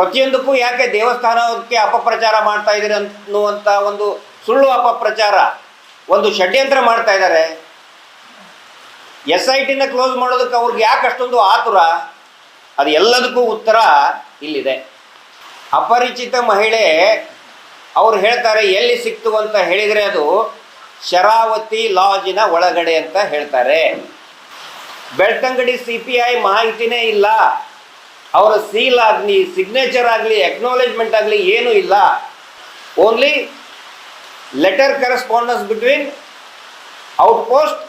ಪ್ರತಿಯೊಂದಕ್ಕೂ ಯಾಕೆ ದೇವಸ್ಥಾನಕ್ಕೆ ಅಪಪ್ರಚಾರ ಮಾಡ್ತಾ ಇದ್ದೀರಿ ಅನ್ನುವಂಥ ಒಂದು ಸುಳ್ಳು ಅಪಪ್ರಚಾರ, ಒಂದು ಷಡ್ಯಂತ್ರ ಮಾಡ್ತಾ ಇದ್ದಾರೆ. ಎಸ್ ಐ ಟಿನ ಕ್ಲೋಸ್ ಮಾಡೋದಕ್ಕೆ ಅವ್ರಿಗೆ ಯಾಕೆ ಅಷ್ಟೊಂದು ಆತುರ? ಅದು ಎಲ್ಲದಕ್ಕೂ ಉತ್ತರ ಇಲ್ಲಿದೆ. ಅಪರಿಚಿತ ಮಹಿಳೆ ಅವ್ರು ಹೇಳ್ತಾರೆ, ಎಲ್ಲಿ ಸಿಕ್ತು ಅಂತ ಹೇಳಿದರೆ ಅದು ಶರಾವತಿ ಲಾಜಿನ ಒಳಗಡೆ ಅಂತ ಹೇಳ್ತಾರೆ. ಬೆಳ್ತಂಗಡಿ ಸಿ ಪಿ ಐ ಮಾಹಿತಿನೇ ಇಲ್ಲ. ಅವರ ಸೀಲ್ ಆಗಲಿ ಸಿಗ್ನೇಚರ್ ಆಗಲಿ ಅಕ್ನಾಲೇಜ್ಮೆಂಟ್ ಆಗಲಿ ಏನೂ ಇಲ್ಲ. Only letter correspondence between out post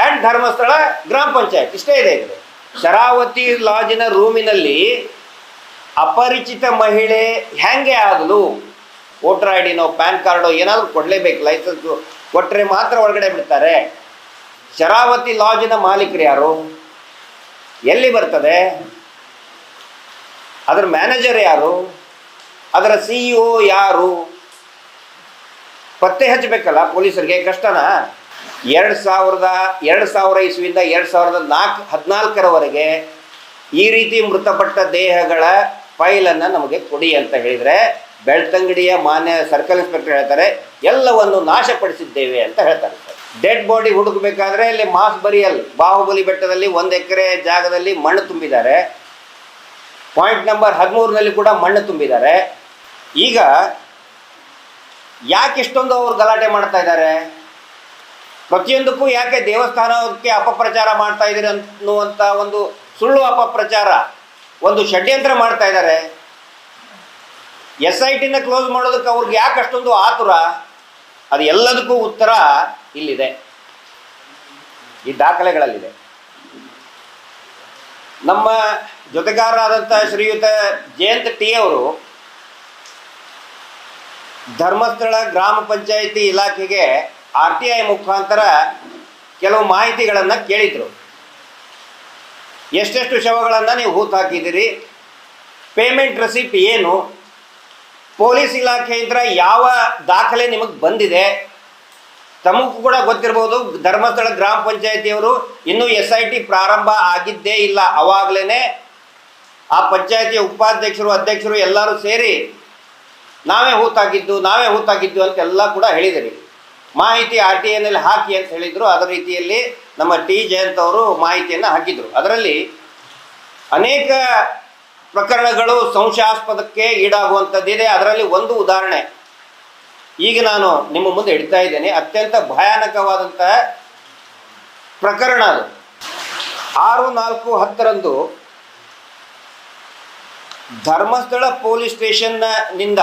and Dharmasthala ಗ್ರಾಮ ಪಂಚಾಯತ್ ಇಷ್ಟೇ ಇದೆ ಇದು ಶರಾವತಿ ಲಾಜಿನ ರೂಮಿನಲ್ಲಿ ಅಪರಿಚಿತ ಮಹಿಳೆ ಹೆಂಗೆ ಆಗಲು ವೋಟರ್ ಐ ಡಿನೋ ಪ್ಯಾನ್ ಕಾರ್ಡೋ, ಏನಾದರೂ ಕೊಡಲೇಬೇಕು ಲೈಸೆನ್ಸು ಕೊಟ್ಟರೆ ಮಾತ್ರ ಒಳಗಡೆ ಬಿಡ್ತಾರೆ. ಶರಾವತಿ ಲಾಜಿನ ಮಾಲೀಕರು ಯಾರು? ಎಲ್ಲಿ ಬರ್ತದೆ? ಅದರ ಮ್ಯಾನೇಜರ್ ಯಾರು? ಅದರ ಸಿ ಇ ಒ ಯಾರು? ಪತ್ತೆ ಹಚ್ಚಬೇಕಲ್ಲ ಪೊಲೀಸರಿಗೆ, ಕಷ್ಟನಾ? ಎರಡು ಸಾವಿರದ, ಎರಡು ಸಾವಿರ ಇಸ್ವಿಯಿಂದ ಎರಡು ಸಾವಿರದ ನಾಲ್ಕು, ಹದಿನಾಲ್ಕರವರೆಗೆ ಈ ರೀತಿ ಮೃತಪಟ್ಟ ದೇಹಗಳ ಫೈಲನ್ನು ನಮಗೆ ಕೊಡಿ ಅಂತ ಹೇಳಿದರೆ, ಬೆಳ್ತಂಗಡಿಯ ಮಾನ್ಯ ಸರ್ಕಲ್ ಇನ್ಸ್ಪೆಕ್ಟರ್ ಹೇಳ್ತಾರೆ, ಎಲ್ಲವನ್ನು ನಾಶಪಡಿಸಿದ್ದೇವೆ ಅಂತ ಹೇಳ್ತಾರೆ. ಡೆಡ್ ಬಾಡಿ ಹುಡುಕಬೇಕಾದ್ರೆ ಇಲ್ಲಿ ಮಾಸ್ ಬರಿಯಲ್, ಬಾಹುಬಲಿ ಬೆಟ್ಟದಲ್ಲಿ ಒಂದು ಎಕರೆ ಜಾಗದಲ್ಲಿ ಮಣ್ಣು ತುಂಬಿದ್ದಾರೆ. ಪಾಯಿಂಟ್ ನಂಬರ್ ಹದಿಮೂರಿನಲ್ಲಿ ಕೂಡ ಮಣ್ಣು ತುಂಬಿದ್ದಾರೆ. ಈಗ ಯಾಕೆ ಇಷ್ಟೊಂದು ಅವ್ರು ಗಲಾಟೆ ಮಾಡ್ತಾ ಇದ್ದಾರೆ? ಪ್ರತಿಯೊಂದಕ್ಕೂ ಯಾಕೆ ದೇವಸ್ಥಾನಕ್ಕೆ ಅಪಪ್ರಚಾರ ಮಾಡ್ತಾ ಇದ್ದೀರಿ ಅನ್ನುವಂಥ ಒಂದು ಸುಳ್ಳು ಅಪಪ್ರಚಾರ, ಒಂದು ಷಡ್ಯಂತ್ರ ಮಾಡ್ತಾ ಇದ್ದಾರೆ. ಎಸ್ ಐ ಟಿನ ಕ್ಲೋಸ್ ಮಾಡೋದಕ್ಕೆ ಅವ್ರಿಗೆ ಯಾಕೆ ಅಷ್ಟೊಂದು ಆತುರ? ಅದು ಎಲ್ಲದಕ್ಕೂ ಉತ್ತರ ಇಲ್ಲಿದೆ. ಈ ದಾಖಲೆಗಳಲ್ಲಿದೆ. ನಮ್ಮ ಜೊತೆಗಾರರಾದಂಥ ಶ್ರೀಯುತ ಜಯಂತ್ ಟಿ ಅವರು ಧರ್ಮಸ್ಥಳ ಗ್ರಾಮ ಪಂಚಾಯಿತಿ ಇಲಾಖೆಗೆ ಆರ್ ಟಿ ಐ ಮುಖಾಂತರ ಕೆಲವು ಮಾಹಿತಿಗಳನ್ನು ಕೇಳಿದರು. ಎಷ್ಟೆಷ್ಟು ಶವಗಳನ್ನು ನೀವು ಹೂತು ಹಾಕಿದ್ದೀರಿ? ಪೇಮೆಂಟ್ ರೆಸಿಪ್ಟ್ ಏನು? ಪೊಲೀಸ್ ಇಲಾಖೆಯಿಂದ ಯಾವ ದಾಖಲೆ ನಿಮಗೆ ಬಂದಿದೆ? ತಮಗೂ ಕೂಡ ಗೊತ್ತಿರ್ಬೋದು, ಧರ್ಮಸ್ಥಳ ಗ್ರಾಮ ಪಂಚಾಯಿತಿಯವರು ಇನ್ನೂ ಎಸ್ ಐ ಟಿ ಪ್ರಾರಂಭ ಆಗಿದ್ದೇ ಇಲ್ಲ. ಅವಾಗಲೇ ಆ ಪಂಚಾಯತಿ ಉಪಾಧ್ಯಕ್ಷರು, ಅಧ್ಯಕ್ಷರು ಎಲ್ಲರೂ ಸೇರಿ ನಾವೇ ಹೂತಾಗಿದ್ದು ನಾವೇ ಹೂತಾಗಿದ್ದು ಅಂತ ಎಲ್ಲ ಕೂಡ ಹೇಳಿದಿರಿ. ಮಾಹಿತಿ ಆರ್ ಟಿ ಎನಲ್ಲಿ ಹಾಕಿ ಅಂತ ಹೇಳಿದರು. ಅದರ ರೀತಿಯಲ್ಲಿ ನಮ್ಮ ಟಿ ಜಯಂತ್ ಅವರು ಮಾಹಿತಿಯನ್ನು ಹಾಕಿದರು. ಅದರಲ್ಲಿ ಅನೇಕ ಪ್ರಕರಣಗಳು ಸಂಶಯಾಸ್ಪದಕ್ಕೆ ಈಡಾಗುವಂಥದ್ದಿದೆ. ಅದರಲ್ಲಿ ಒಂದು ಉದಾಹರಣೆ ಈಗ ನಾನು ನಿಮ್ಮ ಮುಂದೆ ಇಡ್ತಾ ಇದ್ದೇನೆ. ಅತ್ಯಂತ ಭಯಾನಕವಾದಂತಹ ಪ್ರಕರಣ ಅದು. ಆರು ನಾಲ್ಕು ಹತ್ತರಂದು ಧರ್ಮಸ್ಥಳ ಪೊಲೀಸ್ ಸ್ಟೇಷನ್ನ ನಿಂದ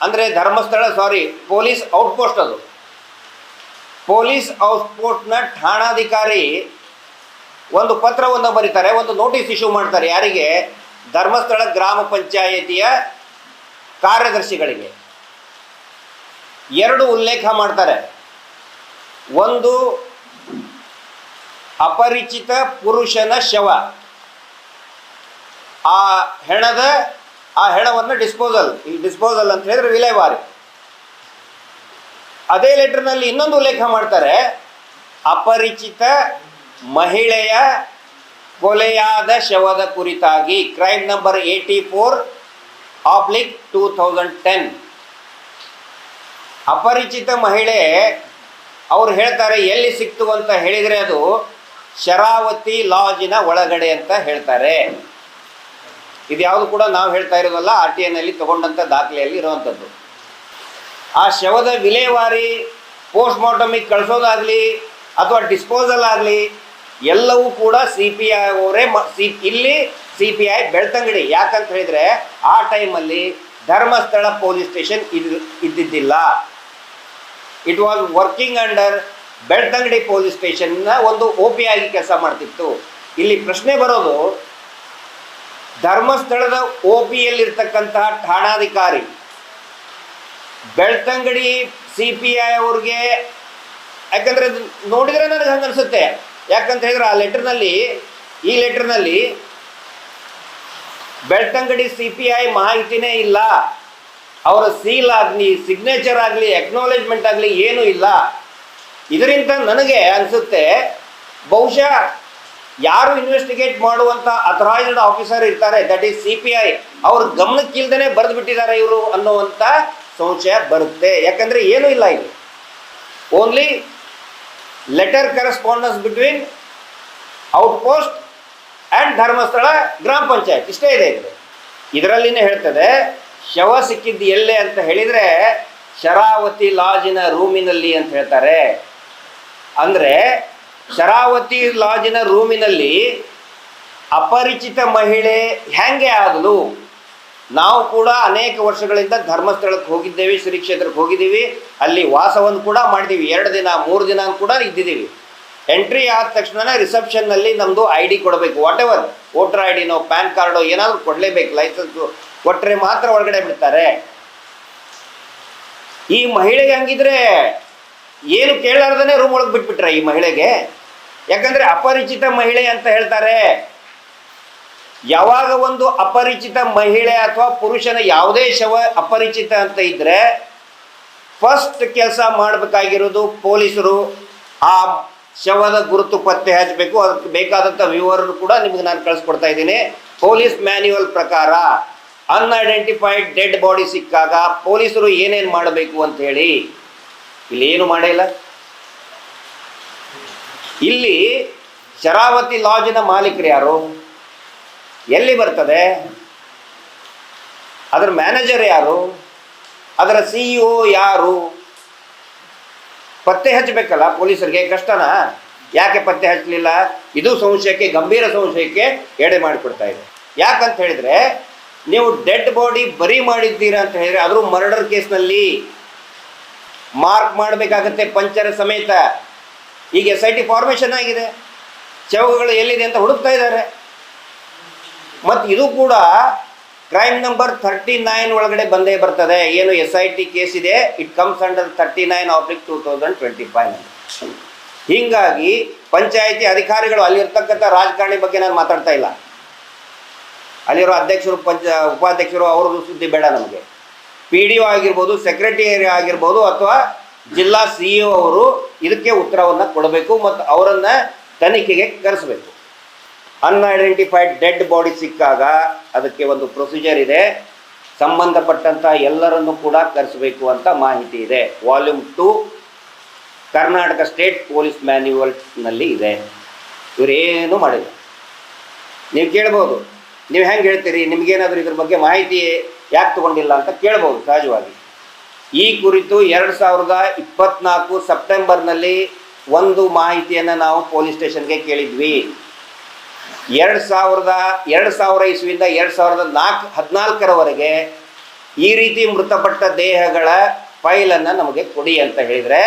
ಅಂದರೆ ಧರ್ಮಸ್ಥಳ, ಸಾರಿ, ಪೊಲೀಸ್ ಔಟ್ಪೋಸ್ಟ್ ಅದು. ಪೊಲೀಸ್ ಔಟ್ಪೋಸ್ಟ್ನ ಠಾಣಾಧಿಕಾರಿ ಒಂದು ಪತ್ರವನ್ನು ಬರೀತಾರೆ, ಒಂದು ನೋಟಿಸ್ ಇಶ್ಯೂ ಮಾಡ್ತಾರೆ ಯಾರಿಗೆ? ಧರ್ಮಸ್ಥಳ ಗ್ರಾಮ ಪಂಚಾಯಿತಿಯ ಕಾರ್ಯದರ್ಶಿಗಳಿಗೆ. ಎರಡು ಉಲ್ಲೇಖ ಮಾಡ್ತಾರೆ. ಒಂದು ಅಪರಿಚಿತ ಪುರುಷನ ಶವ. ಆ ಹೆಣದ, ಆ ಹೆಣವನ್ನು ಡಿಸ್ಪೋಸಲ್ ಈ ಡಿಸ್ಪೋಸಲ್ ಅಂತ ಹೇಳಿದ್ರೆ ವಿಲೇವಾರಿ ಅದೇ ಲೆಟರ್ನಲ್ಲಿ ಇನ್ನೊಂದು ಉಲ್ಲೇಖ ಮಾಡ್ತಾರೆ, ಅಪರಿಚಿತ ಮಹಿಳೆಯ ಕೊಲೆಯಾದ ಶವದ ಕುರಿತಾಗಿ crime number eighty four oblique two thousand ten ಅಪರಿಚಿತ ಮಹಿಳೆ, ಅವ್ರು ಹೇಳ್ತಾರೆ, ಎಲ್ಲಿ ಸಿಕ್ತು ಅಂತ ಹೇಳಿದರೆ ಅದು ಶರಾವತಿ ಲಾಜಿನ ಒಳಗಡೆ ಅಂತ ಹೇಳ್ತಾರೆ. ಇದು ಯಾವುದು ಕೂಡ ನಾವು ಹೇಳ್ತಾ ಇರೋದಲ್ಲ ಆರ್ ಟಿ ಐನಲ್ಲಿ ತಗೊಂಡಂಥ ದಾಖಲೆಯಲ್ಲಿ ಇರುವಂಥದ್ದು ಆ ಶವದ ವಿಲೇವಾರಿ ಪೋಸ್ಟ್ ಮಾರ್ಟಮಿಗೆ ಕಳಿಸೋದಾಗಲಿ ಅಥವಾ ಡಿಸ್ಪೋಸಲ್ ಆಗಲಿ ಎಲ್ಲವೂ ಕೂಡ ಸಿ ಪಿ ಐ ಅವರೇ ಮ, ಸಿ, ಇಲ್ಲಿ ಸಿ ಪಿ ಐ ಬೆಳ್ತಂಗಡಿ. ಯಾಕಂತ ಹೇಳಿದರೆ ಆ ಟೈಮಲ್ಲಿ ಧರ್ಮಸ್ಥಳ ಪೊಲೀಸ್ ಸ್ಟೇಷನ್ ಇದು, ಇದ್ದಿದ್ದಿಲ್ಲ. It was working under Belthangady police ಸ್ಟೇಷನ್ನ ಒಂದು ಓ ಪಿ ಆಗಿ ಕೆಲಸ ಮಾಡ್ತಿತ್ತು. ಇಲ್ಲಿ ಪ್ರಶ್ನೆ ಬರೋದು ಧರ್ಮಸ್ಥಳದ ಒ ಪಿಯಲ್ಲಿರ್ತಕ್ಕಂತಹ ಠಾಣಾಧಿಕಾರಿ ಬೆಳ್ತಂಗಡಿ ಸಿ ಪಿ ಐ ಅವ್ರಿಗೆ, ಯಾಕಂದರೆ ನೋಡಿದರೆ ನನಗೆ ಹಂಗೆ ಅನಿಸುತ್ತೆ. ಯಾಕಂತ ಹೇಳಿದ್ರೆ ಆ ಲೆಟರ್ನಲ್ಲಿ, ಈ ಲೆಟರ್ನಲ್ಲಿ ಬೆಳ್ತಂಗಡಿ ಸಿ ಪಿ ಐ ಮಾಹಿತಿನೇ ಇಲ್ಲ. ಅವರ ಸೀಲ್ ಆಗಲಿ ಸಿಗ್ನೇಚರ್ ಆಗಲಿ ಎಕ್ನಾಲೇಜ್ಮೆಂಟ್ ಆಗಲಿ ಏನೂ ಇಲ್ಲ. ಇದರಿಂದ ನನಗೆ ಅನಿಸುತ್ತೆ, ಬಹುಶಃ ಯಾರು ಇನ್ವೆಸ್ಟಿಗೇಟ್ ಮಾಡುವಂತ ಅಥರೈಸ್ಡ್ ಆಫೀಸರ್ ಇರ್ತಾರೆ that is C P I ಅವ್ರ ಗಮನಕ್ಕಿಲ್ದೇನೆ ಬರೆದು ಬಿಟ್ಟಿದ್ದಾರೆ ಇವರು ಅನ್ನುವಂಥ ಸಂಶಯ ಬರುತ್ತೆ. ಯಾಕಂದ್ರೆ ಏನೂ ಇಲ್ಲ ಇಲ್ಲಿ only letter correspondence between out post and Dharmasthala ಗ್ರಾಮ ಪಂಚಾಯತ್. ಇಷ್ಟೇ ಇದೆ ಇದು. ಇದರಲ್ಲಿನೇ ಹೇಳ್ತದೆ, ಶವ ಸಿಕ್ಕಿದ್ದು ಎಲ್ಲೇ ಅಂತ ಹೇಳಿದರೆ ಶರಾವತಿ ಲಾಜಿನ ರೂಮಿನಲ್ಲಿ ಅಂತ ಹೇಳ್ತಾರೆ. ಅಂದರೆ ಶರಾವತಿ ಲಾಜಿನ ರೂಮಿನಲ್ಲಿ ಅಪರಿಚಿತ ಮಹಿಳೆ ಹೆಂಗೆ ಆದಲು ನಾವು ಕೂಡ ಅನೇಕ ವರ್ಷಗಳಿಂದ ಧರ್ಮಸ್ಥಳಕ್ಕೆ ಹೋಗಿದ್ದೇವೆ, ಶ್ರೀ ಕ್ಷೇತ್ರಕ್ಕೆ ಹೋಗಿದ್ದೀವಿ. ಅಲ್ಲಿ ವಾಸವನ್ನು ಕೂಡ ಮಾಡಿದ್ದೀವಿ. ಎರಡು ದಿನ, ಮೂರು ದಿನ ಕೂಡ ಇದ್ದಿದ್ದೀವಿ. ಎಂಟ್ರಿ ಆದ ತಕ್ಷಣ ರಿಸೆಪ್ಷನ್ನಲ್ಲಿ ನಮ್ಮದು ಐ ಡಿ ಕೊಡಬೇಕು. ವಾಟ್ ಎವರ್ ವೋಟರ್ ಐ ಡಿನೋ ಪ್ಯಾನ್ ಕಾರ್ಡೋ, ಏನಾದರೂ ಕೊಡಲೇಬೇಕು. ಲೈಸೆನ್ಸು ಕೊಟ್ಟರೆ ಮಾತ್ರ ಒಳಗಡೆ ಬಿಡ್ತಾರೆ. ಈ ಮಹಿಳೆಗೆ ಹಂಗಿದ್ರೆ ಏನು ಕೇಳಾರ್ದೇ ರೂಮ್ ಒಳಗೆ ಬಿಟ್ಬಿಟ್ರೆ ಈ ಮಹಿಳೆಗೆ? ಯಾಕಂದ್ರೆ ಅಪರಿಚಿತ ಮಹಿಳೆ ಅಂತ ಹೇಳ್ತಾರೆ. ಯಾವಾಗ ಒಂದು ಅಪರಿಚಿತ ಮಹಿಳೆ ಅಥವಾ ಪುರುಷನ ಯಾವುದೇ ಶವ ಅಪರಿಚಿತ ಅಂತ ಇದ್ರೆ ಫಸ್ಟ್ ಕೆಲಸ ಮಾಡಬೇಕಾಗಿರೋದು ಪೊಲೀಸರು. ಆ ಶವದ ಗುರುತು ಪತ್ತೆ ಹಚ್ಚಬೇಕು. ಅದಕ್ಕೆ ಬೇಕಾದಂಥ ವಿವರನ್ನು ಕೂಡ ನಿಮಗೆ ನಾನು ಕಳಿಸ್ಕೊಡ್ತಾ ಇದ್ದೀನಿ. ಪೊಲೀಸ್ ಮ್ಯಾನ್ಯುವಲ್ ಪ್ರಕಾರ ಅನ್ಐಡೆಂಟಿಫೈಡ್ ಡೆಡ್ ಬಾಡಿ ಸಿಕ್ಕಾಗ ಪೊಲೀಸರು ಏನೇನು ಮಾಡಬೇಕು ಅಂತ ಹೇಳಿ. ಇಲ್ಲಿ ಏನು ಮಾಡಿಲ್ಲ ಇಲ್ಲಿ ಶರಾವತಿ ಲಾಜಿನ ಮಾಲೀಕರು ಯಾರು? ಎಲ್ಲಿ ಬರ್ತದೆ? ಅದರ ಮ್ಯಾನೇಜರ್ ಯಾರು? ಅದರ ಸಿ ಇ ಯಾರು? ಪತ್ತೆ ಹಚ್ಚಬೇಕಲ್ಲ ಪೊಲೀಸರಿಗೆ, ಕಷ್ಟನಾ? ಯಾಕೆ ಪತ್ತೆ ಹಚ್ಚಲಿಲ್ಲ? ಇದು ಸಂಶಯಕ್ಕೆ, ಗಂಭೀರ ಸಂಶಯಕ್ಕೆ ಎಡೆ ಮಾಡಿಕೊಡ್ತಾ ಇದೆ. ಯಾಕಂತ ಹೇಳಿದ್ರೆ, ನೀವು ಡೆಡ್ ಬಾಡಿ ಬರಿ ಮಾಡಿದ್ದೀರಾ ಅಂತ ಹೇಳಿದ್ರೆ, ಆದರೂ ಮರ್ಡರ್ ಕೇಸ್ನಲ್ಲಿ ಮಾರ್ಕ್ ಮಾಡಬೇಕಾಗತ್ತೆ ಪಂಚರ ಸಮೇತ. ಈಗ ಎಸ್ ಐ ಟಿ ಫಾರ್ಮೇಷನ್ ಆಗಿದೆ. ಚೌಕಗಳು ಎಲ್ಲಿದೆ ಅಂತ ಹುಡುಕ್ತಾ ಇದ್ದಾರೆ. ಮತ್ತು ಇದು ಕೂಡ ಕ್ರೈಮ್ ನಂಬರ್ ಥರ್ಟಿ ನೈನ್ ಒಳಗಡೆ ಬಂದೇ ಬರ್ತದೆ. ಏನು ಎಸ್ ಐ ಟಿ ಕೇಸ್ ಇದೆ? It comes under thirty nine ಆಫ್ಲಿಕ್ two thousand twenty five ಹೀಗಾಗಿ ಪಂಚಾಯಿತಿ ಅಧಿಕಾರಿಗಳು ಅಲ್ಲಿರ್ತಕ್ಕಂಥ ರಾಜಕಾರಣಿ ಬಗ್ಗೆ ನಾನು ಮಾತಾಡ್ತಾ ಇಲ್ಲ. ಅಲ್ಲಿರೋ ಅಧ್ಯಕ್ಷರು, ಪಂಚ, ಉಪಾಧ್ಯಕ್ಷರು ಅವ್ರದ್ದು ಸುದ್ದಿ ಬೇಡ ನಮಗೆ. ಪಿ ಡಿ ಒ ಆಗಿರ್ಬೋದು ಸೆಕ್ರೆಟರಿ ಆಗಿರ್ಬೋದು ಅಥವಾ ಜಿಲ್ಲಾ ಸಿ ಇ ಅವರು ಇದಕ್ಕೆ ಉತ್ತರವನ್ನು ಕೊಡಬೇಕು ಮತ್ತು ಅವರನ್ನು ತನಿಖೆಗೆ ಕರೆಸಬೇಕು. ಅನ್ಐಡೆಂಟಿಫೈಡ್ ಡೆಡ್ ಬಾಡಿ ಸಿಕ್ಕಾಗ ಅದಕ್ಕೆ ಒಂದು ಪ್ರೊಸೀಜರ್ ಇದೆ. ಸಂಬಂಧಪಟ್ಟಂಥ ಎಲ್ಲರನ್ನು ಕೂಡ ಕರೆಸಬೇಕು ಅಂತ ಮಾಹಿತಿ ಇದೆ. Volume two Karnataka state police ಮ್ಯಾನ್ಯುವಲ್ನಲ್ಲಿ ಇದೆ. ಇವರೇನು ಮಾಡಿಲ್ಲ. ನೀವು ಕೇಳ್ಬೋದು. ನೀವು ಹೆಂಗೆ ಹೇಳ್ತೀರಿ? ನಿಮಗೇನಾದರೂ ಇದ್ರ ಬಗ್ಗೆ ಮಾಹಿತಿ ಯಾಕೆ ತಗೊಂಡಿಲ್ಲ ಅಂತ ಕೇಳ್ಬೋದು ಸಹಜವಾಗಿ. ಈ ಕುರಿತು ಎರಡು ಸಾವಿರದ ಇಪ್ಪತ್ನಾಲ್ಕು ಸೆಪ್ಟೆಂಬರ್ನಲ್ಲಿ ಒಂದು ಮಾಹಿತಿಯನ್ನು ನಾವು ಪೊಲೀಸ್ ಸ್ಟೇಷನ್ಗೆ ಕೇಳಿದ್ವಿ. ಎರಡು ಸಾವಿರದ, ಎರಡು ಸಾವಿರ ಇಸ್ವಿಯಿಂದ ಎರಡು ಸಾವಿರದ ನಾಲ್ಕು, ಹದಿನಾಲ್ಕರವರೆಗೆ ಈ ರೀತಿ ಮೃತಪಟ್ಟ ದೇಹಗಳ ಫೈಲನ್ನು ನಮಗೆ ಕೊಡಿ ಅಂತ ಹೇಳಿದರೆ,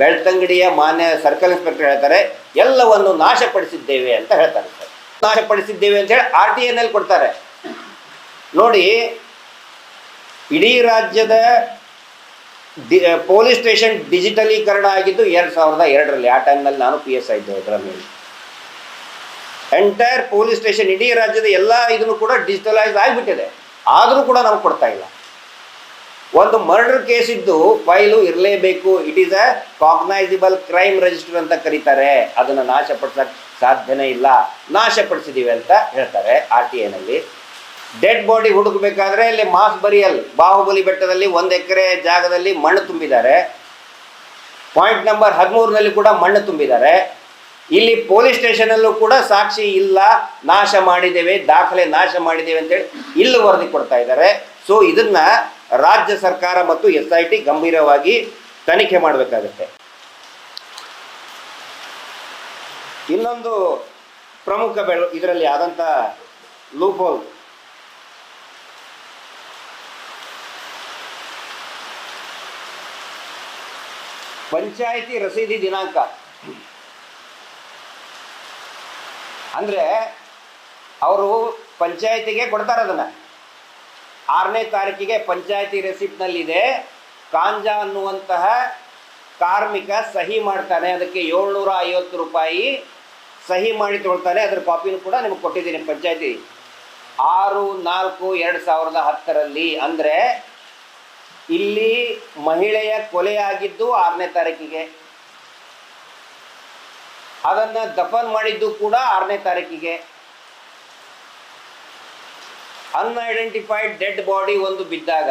ಬೆಳ್ತಂಗಡಿಯ ಮಾನ್ಯ ಸರ್ಕಲ್ ಇನ್ಸ್ಪೆಕ್ಟರ್ ಹೇಳ್ತಾರೆ, ಎಲ್ಲವನ್ನು ನಾಶಪಡಿಸಿದ್ದೇವೆ ಅಂತ ಹೇಳ್ತಾರೆ. ನಾಶಪಡಿಸಿದ್ದೇವೆ ಅಂತ ಹೇಳಿ ಆರ್ ಟಿ ಎನಲ್ಲಿ ಕೊಡ್ತಾರೆ. ನೋಡಿ, ಇಡೀ ರಾಜ್ಯದ ಡಿ ಪೊಲೀಸ್ ಸ್ಟೇಷನ್ ಡಿಜಿಟಲೀಕರಣ ಆಗಿದ್ದು ಎರಡು ಸಾವಿರದ ಎರಡರಲ್ಲಿ. ಆ ಟೈಮ್ನಲ್ಲಿ ನಾನು ಪಿ ಎಸ್ ಇದ್ದೆ ಇದರ ಮೇಲೆ. ಎಂಟೈರ್ ಪೊಲೀಸ್ ಸ್ಟೇಷನ್ ಇಡೀ ರಾಜ್ಯದ ಎಲ್ಲ ಇದನ್ನು ಕೂಡ ಡಿಜಿಟಲೈಸ್ ಆಗಿಬಿಟ್ಟಿದೆ. ಆದರೂ ಕೂಡ ನಮ್ಗೆ ಕೊಡ್ತಾ ಇಲ್ಲ. ಒಂದು ಮರ್ಡರ್ ಕೇಸ್ ಇದ್ದು ಫೈಲು ಇರಲೇಬೇಕು. It is a cognizable crime register ಅಂತ ಕರೀತಾರೆ. ಅದನ್ನು ನಾಶಪಡಿಸಕ್ಕೆ ಸಾಧ್ಯನೇ ಇಲ್ಲ. ನಾಶಪಡಿಸಿದ್ದೀವಿ ಅಂತ ಹೇಳ್ತಾರೆ ಆರ್ ಟಿ ಎನಲ್ಲಿ ಡೆಡ್ ಬಾಡಿ ಹುಡುಕಬೇಕಾದ್ರೆ ಇಲ್ಲಿ ಮಾಸ್ ಬರಿಯಲ್, ಬಾಹುಬಲಿ ಬೆಟ್ಟದಲ್ಲಿ ಒಂದು ಎಕರೆ ಜಾಗದಲ್ಲಿ ಮಣ್ಣು ತುಂಬಿದ್ದಾರೆ. ಪಾಯಿಂಟ್ ನಂಬರ್ ಹದಿಮೂರಿನಲ್ಲಿ ಕೂಡ ಮಣ್ಣು ತುಂಬಿದ್ದಾರೆ. ಇಲ್ಲಿ ಪೊಲೀಸ್ ಸ್ಟೇಷನಲ್ಲೂ ಕೂಡ ಸಾಕ್ಷಿ ಇಲ್ಲ, ನಾಶ ಮಾಡಿದ್ದೇವೆ, ದಾಖಲೆ ನಾಶ ಮಾಡಿದ್ದೇವೆ ಅಂತೇಳಿ ಇಲ್ಲಿ ವರದಿ ಕೊಡ್ತಾ ಇದ್ದಾರೆ. ಸೊ ಇದನ್ನ ರಾಜ್ಯ ಸರ್ಕಾರ ಮತ್ತು ಎಸ್ ಐ ಟಿ ಗಂಭೀರವಾಗಿ ತನಿಖೆ ಮಾಡಬೇಕಾಗುತ್ತೆ. ಇನ್ನೊಂದು ಪ್ರಮುಖ ಬೆಳ, ಇದರಲ್ಲಿ ಆದಂಥ ಲೂಪೋಲ್ ಪಂಚಾಯಿತಿ ರಸೀದಿ ದಿನಾಂಕ. ಅಂದರೆ ಅವರು ಪಂಚಾಯತಿಗೆ ಕೊಡ್ತಾರೆ ಅದನ್ನು. ಆರನೇ ತಾರೀಕಿಗೆ ಪಂಚಾಯತಿ ರೆಸಿಪ್ಟ್ನಲ್ಲಿದೆ ಕಾಂಜಾ ಅನ್ನುವಂತಹ ಕಾರ್ಮಿಕ ಸಹಿ ಮಾಡ್ತಾನೆ. ಅದಕ್ಕೆ ಏಳ್ನೂರ ಐವತ್ತು ರೂಪಾಯಿ ಸಹಿ ಮಾಡಿ ತೊಳ್ತಾನೆ. ಅದ್ರ ಕಾಪಿನೂ ಕೂಡ ನಿಮಗೆ ಕೊಟ್ಟಿದ್ದೀನಿ ಪಂಚಾಯತಿ. ಆರು ನಾಲ್ಕು ಎರಡು ಸಾವಿರದ ಹತ್ತರಲ್ಲಿ. ಅಂದರೆ ಇಲ್ಲಿ ಮಹಿಳೆಯ ಕೊಲೆಯಾಗಿದ್ದು ಆರನೇ ತಾರೀಕಿಗೆ. ಅದನ್ನು ದಫನ್ ಮಾಡಿದ್ದು ಕೂಡ ಆರನೇ ತಾರೀಕಿಗೆ. ಅನ್ಐಡೆಂಟಿಫೈಡ್ ಡೆಡ್ ಬಾಡಿ ಒಂದು ಬಿದ್ದಾಗ,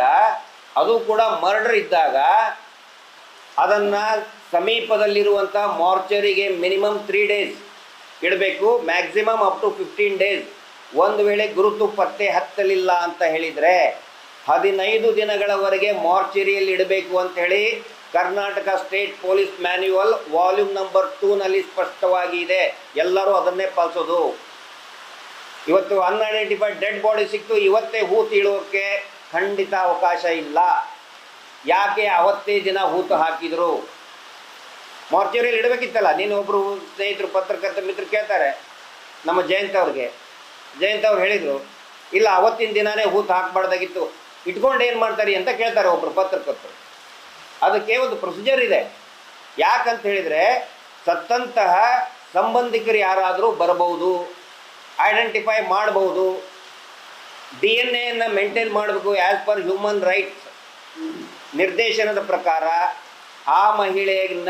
ಅದು ಕೂಡ ಮರ್ಡರ್ ಇದ್ದಾಗ, ಅದನ್ನು ಸಮೀಪದಲ್ಲಿರುವಂಥ ಮಾರ್ಚರಿಗೆ ಮಿನಿಮಮ್ ತ್ರೀ ಡೇಸ್ ಇಡಬೇಕು maximum up to fifteen days ಒಂದು ವೇಳೆ ಗುರುತು ಪತ್ತೆ ಹತ್ತಲಿಲ್ಲ ಅಂತ ಹೇಳಿದರೆ ಹದಿನೈದು ದಿನಗಳವರೆಗೆ ಮಾರ್ಚರಿಯಲ್ಲಿ ಇಡಬೇಕು ಅಂತ ಹೇಳಿ Karnataka state police manual volume number ಟೂನಲ್ಲಿ ಸ್ಪಷ್ಟವಾಗಿ ಇದೆ. ಎಲ್ಲರೂ ಅದನ್ನೇ ಪಾಲಿಸೋದು. ಇವತ್ತು ಅನ್ಐಡೆಂಟಿಫೈಡ್ ಡೆಡ್ ಬಾಡಿ ಸಿಕ್ತು. ಇವತ್ತೇ ಹೂ ತೀಳೋಕ್ಕೆ ಖಂಡಿತ ಅವಕಾಶ ಇಲ್ಲ. ಯಾಕೆ ಅವತ್ತೇ ದಿನ ಹೂತು ಹಾಕಿದರು? ಮಾರ್ಚರಿಯಲ್ಲಿ ಇಡಬೇಕಿತ್ತಲ್ಲ? ನೀನು ಒಬ್ಬರು ಸ್ನೇಹಿತರು, ಪತ್ರಕರ್ತ, ಮಿತ್ರರು ಕೇಳ್ತಾರೆ. ನಮ್ಮ ಜಯಂತ ಅವ್ರಿಗೆ. ಜಯಂತ ಅವ್ರು ಹೇಳಿದರು, ಇಲ್ಲ, ಅವತ್ತಿನ ದಿನವೇ ಹೂತು ಹಾಕಬಾರ್ದಾಗಿತ್ತು. ಇಟ್ಕೊಂಡು ಏನು ಮಾಡ್ತಾರೆ ಅಂತ ಕೇಳ್ತಾರೆ ಒಬ್ಬರು ಪತ್ರಕರ್ತರು. ಅದಕ್ಕೆ ಒಂದು ಪ್ರೊಸೀಜರ್ ಇದೆ. ಯಾಕಂತ ಹೇಳಿದರೆ ಸತ್ತಂತಹ ಸಂಬಂಧಿಕರು ಯಾರಾದರೂ ಬರಬಹುದು ಐಡೆಂಟಿಫೈ ಮಾಡಬಹುದು ಡಿ ಎನ್ ಎಯನ್ನು ಮೇಂಟೈನ್ ಮಾಡಬೇಕು ಆ್ಯಸ್ ಪರ್ ಹ್ಯೂಮನ್ ರೈಟ್ಸ್ ನಿರ್ದೇಶನದ ಪ್ರಕಾರ ಆ ಮಹಿಳೆಯನ್ನ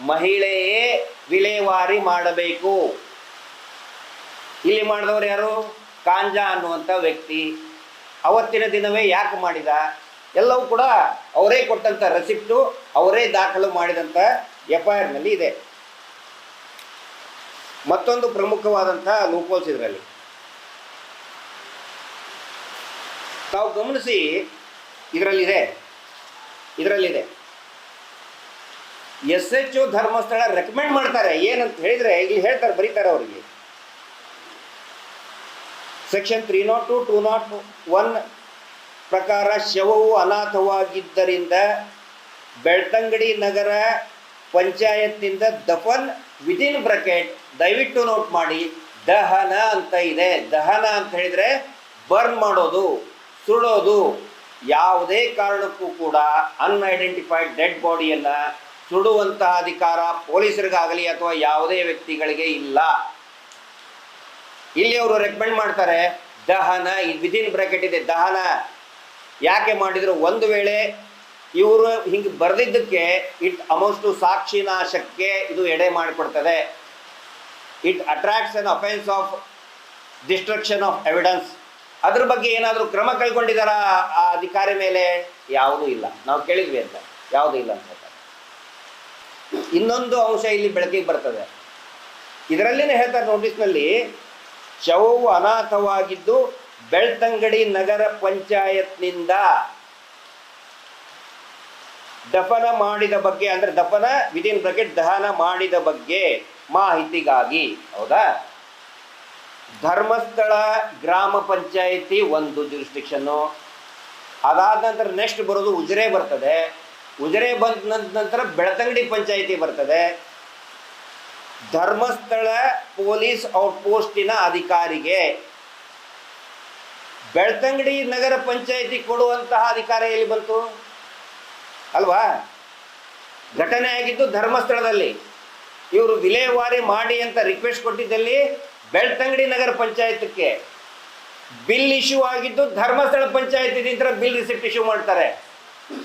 ಮಹಿಳೆಯೇ ವಿಲೇವಾರಿ ಮಾಡಬೇಕು. ಇಲ್ಲಿ ಮಾಡಿದವರು ಯಾರು? ಕಾಂಜಾ ಅನ್ನುವಂಥ ವ್ಯಕ್ತಿ. ಅವತ್ತಿನ ದಿನವೇ ಯಾಕೆ ಮಾಡಿದ? ಎಲ್ಲವೂ ಕೂಡ ಅವರೇ ಕೊಟ್ಟಂಥ ರೆಸಿಪ್ಟು ಅವರೇ ದಾಖಲು ಮಾಡಿದಂಥ ಎಫ್ ಐ ಆರ್ನಲ್ಲಿ ಇದೆ. ಮತ್ತೊಂದು ಪ್ರಮುಖವಾದಂಥ ಲೂಪೋಲ್ಸ್ ಇದರಲ್ಲಿ. ತಾವು ಗಮನಿಸಿ ಇದರಲ್ಲಿದೆ. ಇದರಲ್ಲಿದೆ. ಎಸ್ ಎಚ್ ಧರ್ಮಸ್ಥಳ ರೆಕಮೆಂಡ್ ಮಾಡ್ತಾರೆ. ಏನಂತ ಹೇಳಿದರೆ ಇಲ್ಲಿ ಹೇಳ್ತಾರೆ, ಬರೀತಾರೆ ಅವರಿಗೆ. Section three nought two two nought one ಪ್ರಕಾರ ಶವವು ಅನಾಥವಾಗಿದ್ದರಿಂದ ಬೆಳ್ತಂಗಡಿ ನಗರ ಪಂಚಾಯತ್ನಿಂದ ದಫನ್ ವಿದಿನ್ ಬ್ರಕೆಟ್ ದಯವಿಟ್ಟು ನೋಟ್ ಮಾಡಿ. ದಹನ ಅಂತ ಇದೆ. ದಹನ ಅಂತ ಹೇಳಿದರೆ ಬರ್ನ್ ಮಾಡೋದು, ಸುಡೋದು. ಯಾವುದೇ ಕಾರಣಕ್ಕೂ ಕೂಡ ಅನ್ಐಡೆಂಟಿಫೈಡ್ ಡೆಡ್ ಬಾಡಿಯನ್ನು ಸುಡುವಂತಹ ಅಧಿಕಾರ ಪೊಲೀಸರಿಗಾಗಲಿ ಅಥವಾ ಯಾವುದೇ ವ್ಯಕ್ತಿಗಳಿಗೆ ಇಲ್ಲ. ಇಲ್ಲಿ ಅವರು ರೆಕಮೆಂಡ್ ಮಾಡ್ತಾರೆ, ದಹನ ವಿದಿನ್ ಬ್ರಾಕೆಟ್ ಇದೆ, ದಹನ. ಯಾಕೆ ಮಾಡಿದ್ರು? ಒಂದು ವೇಳೆ ಇವರು ಹಿಂಗೆ ಬರೆದಿದ್ದಕ್ಕೆ ಇಟ್ ಅಮೌಂಟ್ಸ್ ಟು ಸಾಕ್ಷಿ ನಾಶಕ್ಕೆ ಇದು ಎಡೆ ಮಾಡಿಕೊಡ್ತದೆ. It attracts an offence of destruction of evidence ಅದ್ರ ಬಗ್ಗೆ ಏನಾದರೂ ಕ್ರಮ ಕೈಗೊಂಡಿದಾರ ಆ ಅಧಿಕಾರಿ ಮೇಲೆ? ಯಾವುದೂ ಇಲ್ಲ. ನಾವು ಕೇಳಿದ್ವಿ ಅಂತ. ಯಾವುದೂ ಇಲ್ಲ ಅಂತ ಇನ್ನೊಂದು ಅಂಶ ಇಲ್ಲಿ ಬೆಳಕಿಗೆ ಬರ್ತದೆ. ಇದರಲ್ಲಿನೇ ಹೇಳ್ತಾರೆ ನೋಟಿಸ್ನಲ್ಲಿ ಶವವು ಅನಾಥವಾಗಿದ್ದು ಬೆಳ್ತಂಗಡಿ ನಗರ ಪಂಚಾಯತ್ನಿಂದ ದಫನ ಮಾಡಿದ ಬಗ್ಗೆ, ಅಂದ್ರೆ ದಫನ ವಿದಿನ್ ಬ್ರಕೆಟ್ ದಹನ ಮಾಡಿದ ಬಗ್ಗೆ ಮಾಹಿತಿಗಾಗಿ, ಹೌದಾ? ಧರ್ಮಸ್ಥಳ ಗ್ರಾಮ ಪಂಚಾಯಿತಿ ಒಂದು ಜುರಿಸ್ಟಿಕ್ಷನ್ನು ಅದಾದ ನಂತರ ನೆಕ್ಸ್ಟ್ ಬರೋದು ಉಜಿರೆ ಬರ್ತದೆ. ಉಜಿರೆ ಬಂದ ನಂತರ ಬೆಳ್ತಂಗಡಿ ಪಂಚಾಯಿತಿ ಬರ್ತದೆ. ಧರ್ಮಸ್ಥಳ ಪೊಲೀಸ್ ಔಟ್ಪೋಸ್ಟಿನ ಅಧಿಕಾರಿಗೆ. ಬೆಳ್ತಂಗಡಿ ನಗರ ಪಂಚಾಯಿತಿ ಕೊಡುವಂತಹ ಅಧಿಕಾರ ಎಲ್ಲಿ ಬಂತು? ಅಲ್ವಾ? ಘಟನೆ ಆಗಿದ್ದು ಧರ್ಮಸ್ಥಳದಲ್ಲಿ. ಇವರು ವಿಲೇವಾರಿ ಮಾಡಿ ಅಂತ ರಿಕ್ವೆಸ್ಟ್ ಕೊಟ್ಟಿದ್ದಲ್ಲಿ ಬೆಳ್ತಂಗಡಿ ನಗರ ಪಂಚಾಯತ್ಗೆ. ಬಿಲ್ ಇಶ್ಯೂ ಆಗಿದ್ದು ಧರ್ಮಸ್ಥಳ ಪಂಚಾಯತಿನಿಂದ ಬಿಲ್ ರಿಸಿಪ್ಟ್ ಇಶ್ಯೂ ಮಾಡ್ತಾರೆ.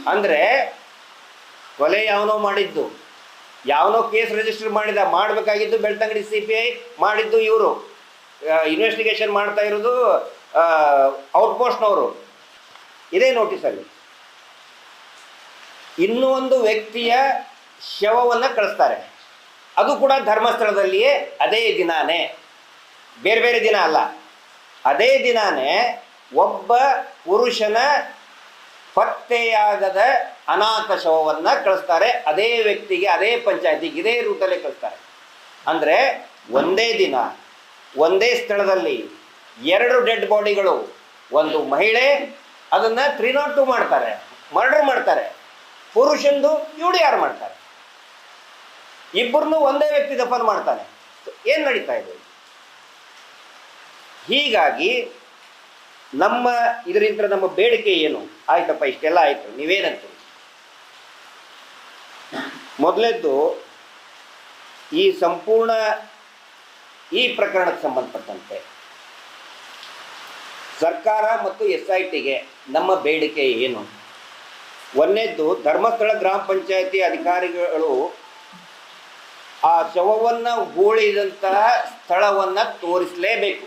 ಅಂದರೆ ಕೊಲೆ ಯಾವನೋ ಮಾಡಿದ್ದು. ಯಾವನೋ ಕೇಸ್ ರಿಜಿಸ್ಟರ್ ಮಾಡಿದ, ಮಾಡಬೇಕಾಗಿದ್ದು ಬೆಳ್ತಂಗಡಿ ಸಿ ಪಿ ಐ ಮಾಡಿದ್ದು ಇವರು. ಇನ್ವೆಸ್ಟಿಗೇಷನ್ ಮಾಡ್ತಾ ಇರೋದು ಔಟ್ಪೋಸ್ಟ್ನವರು ಇದೇ ನೋಟಿಸಲ್ಲಿ ಇನ್ನೂ ಒಂದು ವ್ಯಕ್ತಿಯ ಶವವನ್ನು ಕಳಿಸ್ತಾರೆ. ಅದು ಕೂಡ ಧರ್ಮಸ್ಥಳದಲ್ಲಿಯೇ ಅದೇ ದಿನಾನೇ. ಬೇರೆ ಬೇರೆ ದಿನ ಅಲ್ಲ. ಅದೇ ದಿನಾನೇ ಒಬ್ಬ ಪುರುಷನ ಪತ್ತೆಯಾಗದ ಅನಾಥ ಶವವನ್ನು ಕಳಿಸ್ತಾರೆ. ಅದೇ ವ್ಯಕ್ತಿಗೆ ಅದೇ ಪಂಚಾಯತಿಗೆ ಇದೇ ರೂಟಲ್ಲೇ ಕಳಿಸ್ತಾರೆ. ಅಂದರೆ ಒಂದೇ ದಿನ, ಒಂದೇ ಸ್ಥಳದಲ್ಲಿ ಎರಡು ಡೆಡ್ ಬಾಡಿಗಳು, ಒಂದು ಮಹಿಳೆ, ಅದನ್ನು ತ್ರೀ ನಾಟ್ ಮಾಡ್ತಾರೆ. ಮರ್ಡರ್ ಮಾಡ್ತಾರೆ. ಪುರುಷಂದು ಯು ಡಿ ಮಾಡ್ತಾರೆ. ಇಬ್ಬರನ್ನು ಒಂದೇ ವ್ಯಕ್ತಿ ದಫನ್ ಮಾಡ್ತಾನೆ. ಏನು ನಡೀತಾ ಇದೆ? ಹೀಗಾಗಿ ನಮ್ಮ, ಇದರಿಂದ ನಮ್ಮ ಬೇಡಿಕೆ ಏನು? ಆಯ್ತಪ್ಪ, ಇಷ್ಟೆಲ್ಲ ಆಯ್ತು. ನೀವೇನಂತ ಮೊದಲೇದ್ದು ಈ ಸಂಪೂರ್ಣ ಈ ಪ್ರಕರಣಕ್ಕೆ ಸಂಬಂಧಪಟ್ಟಂತೆ ಸರ್ಕಾರ ಮತ್ತು ಎಸ್ ಐ ಟಿಗೆ ನಮ್ಮ ಬೇಡಿಕೆ ಏನು? ಒಂದನೇದ್ದು ಧರ್ಮಸ್ಥಳ ಗ್ರಾಮ ಪಂಚಾಯತಿ ಅಧಿಕಾರಿಗಳು ಆ ಶವವನ್ನು ಹೂಳಿದಂತಹ ಸ್ಥಳವನ್ನು ತೋರಿಸಲೇಬೇಕು.